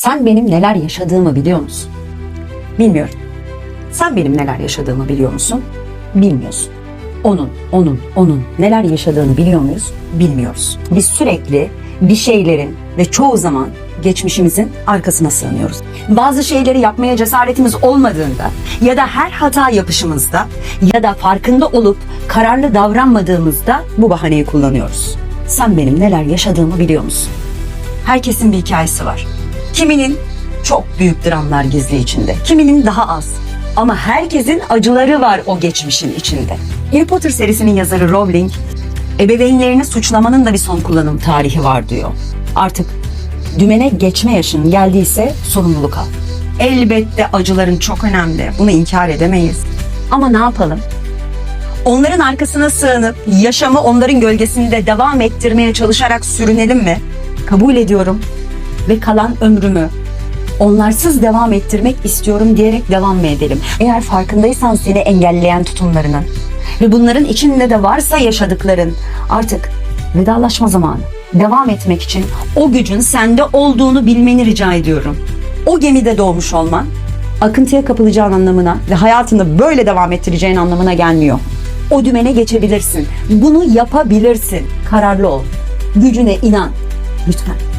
Sen benim neler yaşadığımı biliyor musun? Bilmiyorum. Sen benim neler yaşadığımı biliyor musun? Bilmiyorsun. Onun, onun, onun neler yaşadığını biliyor muyuz? Bilmiyoruz. Biz sürekli bir şeylerin ve çoğu zaman geçmişimizin arkasına sığınıyoruz. Bazı şeyleri yapmaya cesaretimiz olmadığında ya da her hata yapışımızda ya da farkında olup kararlı davranmadığımızda bu bahaneyi kullanıyoruz. Sen benim neler yaşadığımı biliyor musun? Herkesin bir hikayesi var. Kiminin çok büyük dramlar gizli içinde, kiminin daha az. Ama herkesin acıları var o geçmişin içinde. Harry Potter serisinin yazarı Rowling, ebeveynlerini suçlamanın da bir son kullanım tarihi var diyor. Artık dümene geçme yaşın geldiyse sorumluluk al. Elbette acıların çok önemli. Bunu inkar edemeyiz. Ama ne yapalım? Onların arkasına sığınıp yaşamı onların gölgesinde devam ettirmeye çalışarak sürünelim mi? Kabul ediyorum ve kalan ömrümü onlarsız devam ettirmek istiyorum diyerek devam edelim? Eğer farkındaysan seni engelleyen tutumlarının ve bunların içinde de varsa yaşadıkların artık vedalaşma zamanı. Devam etmek için o gücün sende olduğunu bilmeni rica ediyorum. O gemide doğmuş olman akıntıya kapılacağın anlamına ve hayatını böyle devam ettireceğin anlamına gelmiyor. O dümene geçebilirsin. Bunu yapabilirsin. Kararlı ol. Gücüne inan. Lütfen.